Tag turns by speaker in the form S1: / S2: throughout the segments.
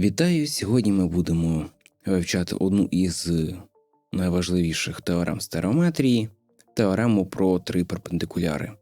S1: Вітаю! Сьогодні ми будемо вивчати одну із найважливіших теорем стереометрії теорему про три перпендикуляри.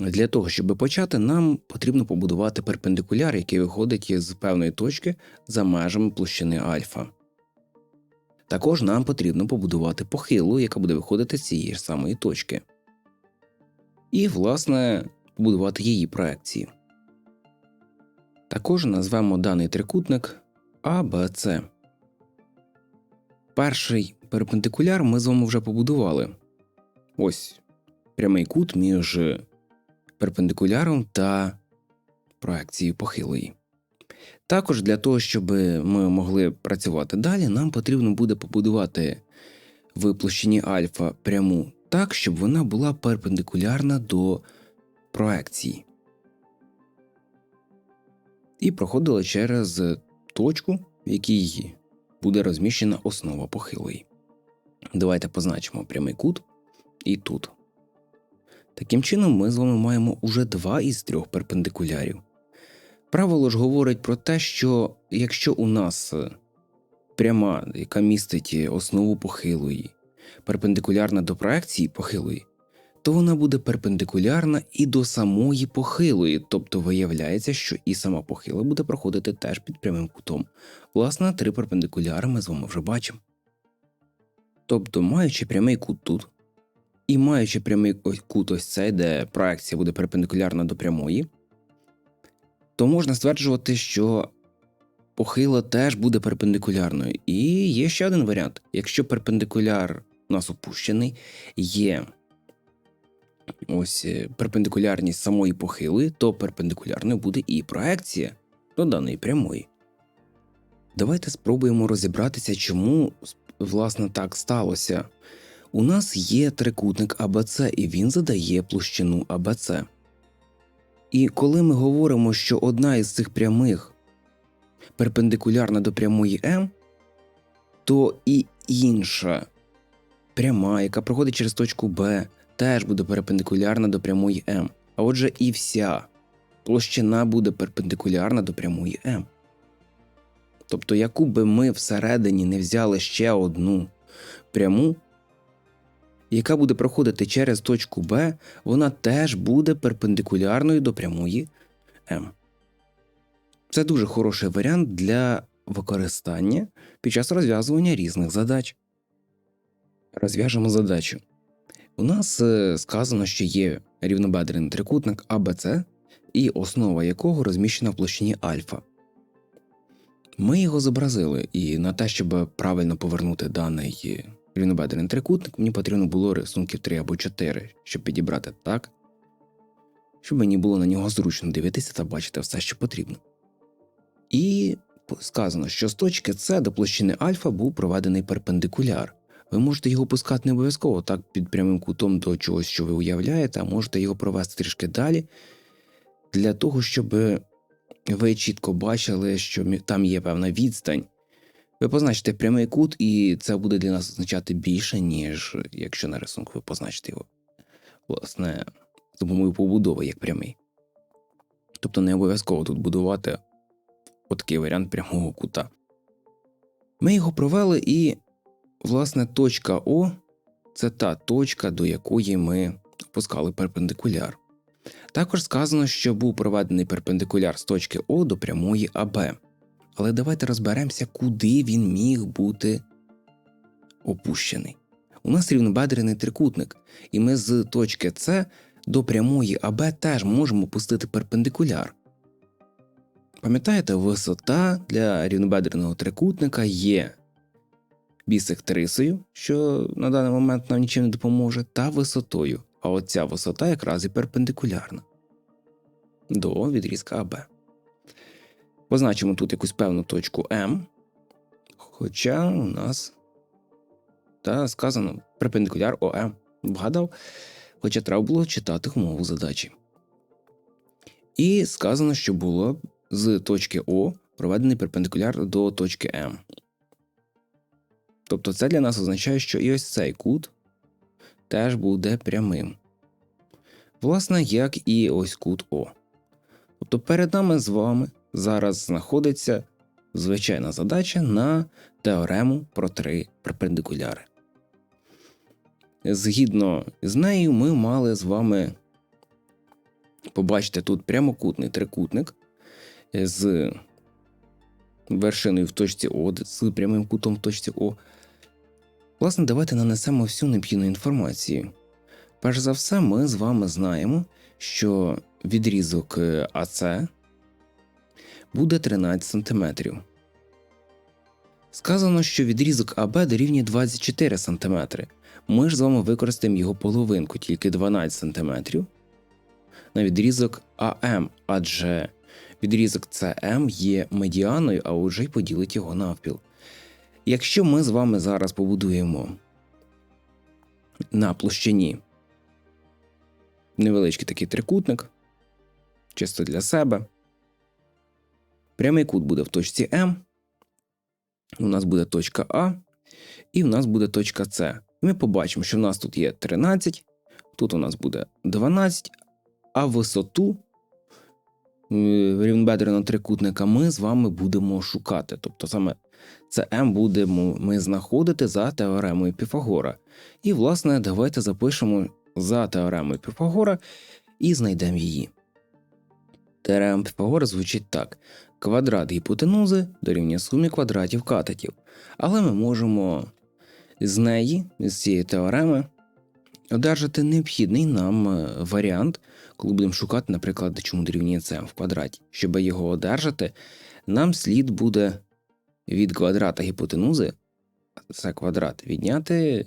S1: Для того, щоб почати, нам потрібно побудувати перпендикуляр, який виходить з певної точки за межами площини альфа. Також нам потрібно побудувати похилу, яка буде виходити з цієї ж самої точки. І, власне, побудувати її проекції. Також назвемо даний трикутник ABC. Перший перпендикуляр ми з вами вже побудували. Ось прямий кут між перпендикуляром та проекцією похилої. Також для того, щоб ми могли працювати далі, нам потрібно буде побудувати в площині альфа пряму так, щоб вона була перпендикулярна до проекції і проходила через точку, в якій буде розміщена основа похилої. Давайте позначимо прямий кут і тут. Таким чином, ми з вами маємо уже два із трьох перпендикулярів. Правило ж говорить про те, що якщо у нас пряма, яка містить основу похилої, перпендикулярна до проекції похилої, то вона буде перпендикулярна і до самої похилої, тобто виявляється, що і сама похила буде проходити теж під прямим кутом. Власне, три перпендикуляри ми з вами вже бачимо. Тобто, маючи прямий кут тут, і маючи прямий кут ось цей, де проекція буде перпендикулярна до прямої, то можна стверджувати, що похила теж буде перпендикулярною. І є ще один варіант: якщо перпендикуляр у нас опущений, є ось е, перпендикулярність самої похили, то перпендикулярною буде і проекція до даної прямої. Давайте спробуємо розібратися, чому власне так сталося. У нас є трикутник АБЦ, і він задає площину АБЦ. І коли ми говоримо, що одна із цих прямих перпендикулярна до прямої М, то і інша пряма, яка проходить через точку Б, теж буде перпендикулярна до прямої М. А отже, і вся площина буде перпендикулярна до прямої М. Тобто, яку би ми всередині не взяли ще одну пряму, яка буде проходити через точку Б, вона теж буде перпендикулярною до прямої М. Це дуже хороший варіант для використання під час розв'язування різних задач. Розв'яжемо задачу. У нас е, сказано, що є рівнобедрений трикутник АБЦ, і основа якого розміщена в площині альфа. Ми його зобразили, і на те, щоб правильно повернути даний рівнобедрений трикутник, мені потрібно було рисунків 3 або 4, щоб підібрати так, щоб мені було на нього зручно дивитися та бачити все, що потрібно. І сказано, що з точки С до площини альфа був проведений перпендикуляр. Ви можете його пускати не обов'язково так під прямим кутом до чогось, що ви уявляєте, а можете його провести трішки далі, для того, щоб ви чітко бачили, що там є певна відстань. Ви позначите прямий кут, і це буде для нас означати більше, ніж якщо на рисунку ви позначите його, власне, допомогою побудови як прямий. Тобто не обов'язково тут будувати отакий варіант прямого кута. Ми його провели і Власне, точка О це та точка, до якої ми опускали перпендикуляр. Також сказано, що був проведений перпендикуляр з точки О до прямої АБ. Але давайте розберемося, куди він міг бути опущений. У нас рівнобедрений трикутник, і ми з точки С до прямої АБ теж можемо пустити перпендикуляр. Пам'ятаєте, висота для рівнобедреного трикутника є бісектрисою, що на даний момент нам нічим не допоможе, та висотою. А оця висота якраз і перпендикулярна до відрізка АБ. Позначимо тут якусь певну точку М, хоча у нас та сказано перпендикуляр ОМ. Вгадав, хоча треба було читати умову задачі. І сказано, що було з точки О проведений перпендикуляр до точки М. Тобто це для нас означає, що і ось цей кут теж буде прямим. Власне, як і ось кут О. Тобто перед нами з вами зараз знаходиться звичайна задача на теорему про три перпендикуляри. Згідно з нею, ми мали з вами побачити тут прямокутний трикутник з вершиною в точці О, з прямим кутом в точці О. Власне, давайте нанесемо всю необхідну інформацію. Перш за все, ми з вами знаємо, що відрізок е, АЦ буде 13 см. Сказано, що відрізок АБ дорівнює 24 см. Ми ж з вами використаємо його половинку, тільки 12 см. На відрізок АМ, адже відрізок СМ є медіаною, а отже й поділить його навпіл. Якщо ми з вами зараз побудуємо на площині невеличкий такий трикутник, чисто для себе, прямий кут буде в точці М, у нас буде точка А, і в нас буде точка С. Ми побачимо, що в нас тут є 13, тут у нас буде 12, а висоту рівнобедреного трикутника ми з вами будемо шукати. Тобто саме це М будемо ми знаходити за теоремою Піфагора. І, власне, давайте запишемо за теоремою Піфагора і знайдемо її. Теорема Піфагора звучить так: квадрат гіпотенузи дорівнює сумі квадратів катетів. Але ми можемо з неї, з цієї теореми, одержати необхідний нам е, варіант, коли будемо шукати, наприклад, чому дорівнює це в квадраті. Щоб його одержати, нам слід буде від квадрата гіпотенузи, це квадрат, відняти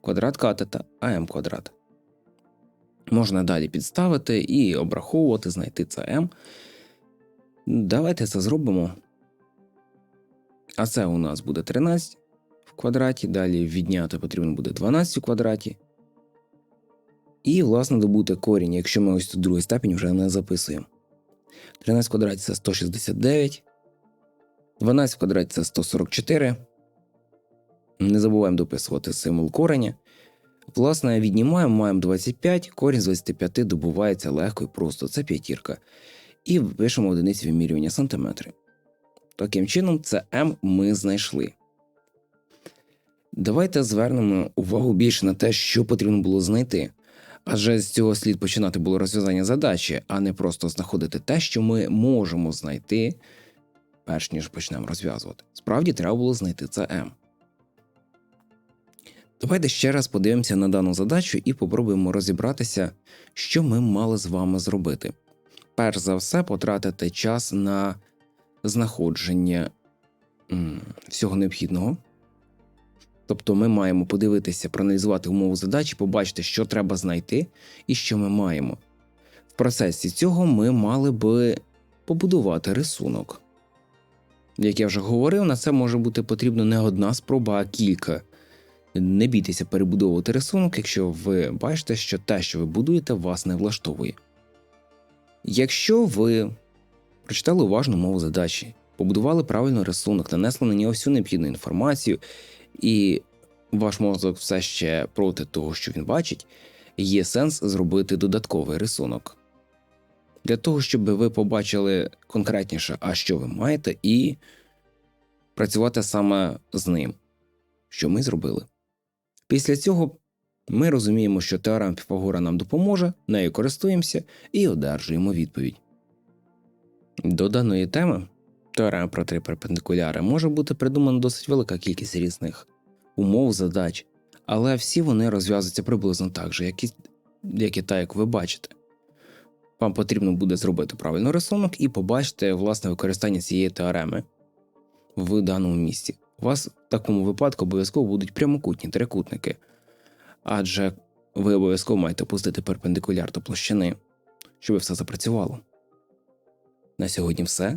S1: квадрат катета, АМ квадрат. Можна далі підставити і обраховувати, знайти це М. Давайте це зробимо. А це у нас буде 13 в квадраті, далі відняти потрібно буде 12 в квадраті. І, власне, добути корінь, якщо ми ось тут другий степінь вже не записуємо. 13 в квадраті це 169, 12 в квадраті це 144. Не забуваємо дописувати символ кореня. Власне, віднімаємо, маємо 25, корінь з 25 добувається легко і просто, це п'ятірка. І пишемо одиниці вимірювання сантиметри. Таким чином, це М ми знайшли. Давайте звернемо увагу більше на те, що потрібно було знайти. Адже з цього слід починати було розв'язання задачі, а не просто знаходити те, що ми можемо знайти, перш ніж почнемо розв'язувати. Справді треба було знайти це М. Давайте ще раз подивимося на дану задачу і попробуємо розібратися, що ми мали з вами зробити. Перш за все, потратити час на знаходження всього необхідного. Тобто ми маємо подивитися, проаналізувати умову задачі, побачити, що треба знайти і що ми маємо. В процесі цього ми мали би побудувати рисунок. Як я вже говорив, на це може бути потрібно не одна спроба, а кілька. Не бійтеся перебудовувати рисунок, якщо ви бачите, що те, що ви будуєте, вас не влаштовує. Якщо ви прочитали уважну мову задачі, побудували правильний рисунок, нанесли на нього всю необхідну інформацію, і ваш мозок все ще проти того, що він бачить, є сенс зробити додатковий рисунок. Для того, щоб ви побачили конкретніше, а що ви маєте, і працювати саме з ним, що ми зробили. Після цього ми розуміємо, що теорема Піфагора нам допоможе, нею користуємося і одержуємо відповідь. До даної теми теорема про три перпендикуляри може бути придумана досить велика кількість різних умов, задач, але всі вони розв'язуються приблизно так же, як і, як і та, як ви бачите. Вам потрібно буде зробити правильний рисунок і побачити власне використання цієї теореми в даному місці. У вас в такому випадку обов'язково будуть прямокутні трикутники, адже ви обов'язково маєте пустити перпендикуляр до площини, щоб все запрацювало. На сьогодні все,